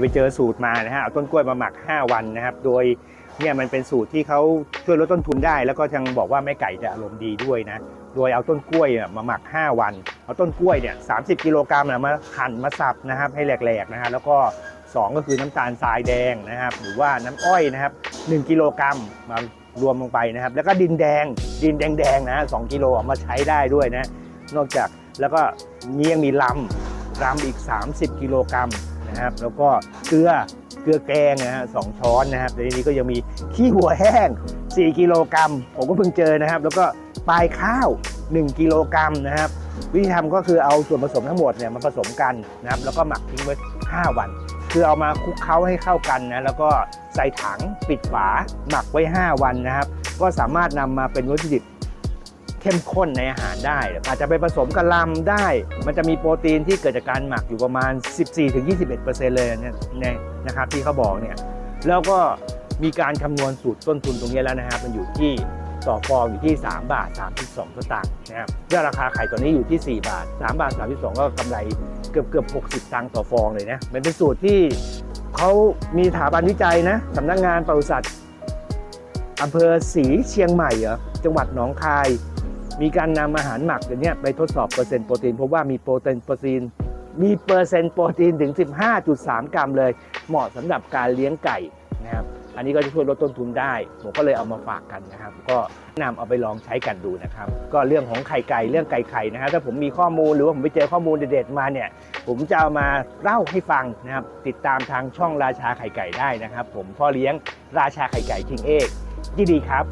ไปเจอสูตรมานะฮะเอาต้นกล้วยมาหมัก 5 วันนะครับ โดยเนี่ยมันเป็นสูตรที่เขาช่วยลดต้นทุนได้ แล้วก็ยังบอกว่าแม่ไก่จะอารมณ์ดีด้วยนะ โดยเอาต้นกล้วยมาหมัก 5 วัน เอาต้นกล้วยเนี่ย30กิโลกรัมนะมาหั่นมาสับนะครับให้แหลกๆนะฮะแล้วก็ 2 ก็คือน้ำตาลทรายแดงนะครับ หรือว่าน้ำอ้อยนะครับ1กิโลกรัมมารวมลงไปนะครับ แล้วก็ดินแดงดินแดงๆนะฮะ2กิโลเอามาใช้ได้ด้วยนะ นอกจากแล้วก็มียังมีลำลำอีก 30 กิโลกรัม นะครับ แล้วก็เกลือเกลือแกงนะฮะสองช้อนนะครับในนี้ก็ยังมีขี้หัวแห้ง 4 กิโลกรัมผมก็เพิ่งเจอนะครับ แล้วก็ปลายข้าว 1 กิโลกรัมนะครับวิธีทำก็คือเอาส่วนผสมทั้งหมดเนี่ยมาผสมกันนะครับ แล้วก็หมักทิ้งไว้ 5 วัน คือเอามาคลุกเคล้าให้เข้ากันนะแล้วก็ใส่ถังปิดฝาหมักไว้ 5 วันนะครับ ก็สามารถนำมาเป็นวัตถุดิบ เข้มข้นในอาหารได้ อาจจะไปผสมกับลำได้ มันจะมีโปรตีนที่เกิดจากการหมักอยู่ประมาณ 14-21%เลยเนี่ยเนี่ยนะครับที่เขาบอกเนี่ยแล้วก็มีการคำนวณสูตรต้นทุนตรงนี้แล้วนะครับมันอยู่ที่ต่อฟองอยู่ที่ 3 บาท 32สตางค์นะครับยอดราคาไข่ตัวนี้อยู่ที่ 4 บาท 3 บาท 32 ก็กำไรเกือบเกือบ60ตังค์ต่อฟองเลยนะมันเป็นสูตรที่เขามีสถาบันวิจัยนะสำนักงานปศุสัตว์อำเภอศรีเชียงใหม่เหรอจังหวัดหนองคาย มีการนำอาหารหมักตัวเนี้ยไปทดสอบเปอร์เซ็นต์โปรตีนพบว่ามีโปรตีนโปรตีนมีเปอร์เซ็นต์โปรตีนถึง 15.3 กรัมเลย เหมาะสำหรับการเลี้ยงไก่นะครับอันนี้ก็จะช่วยลดต้นทุนได้ ผมก็เลยเอามาฝากกันนะครับ ก็แนะนำเอาไปลองใช้กันดูนะครับ ก็เรื่องของไข่ไก่เรื่องไก่ไข่นะฮะถ้าผมมีข้อมูลหรือว่าผมไปเจอข้อมูลเด็ดๆมาเนี่ยผมจะเอามาเล่าให้ฟังนะครับ ติดตามทางช่องราชาไข่ไก่ได้นะครับ ผมพ่อเลี้ยงราชาไข่ไก่คิงเอกยินดีครับ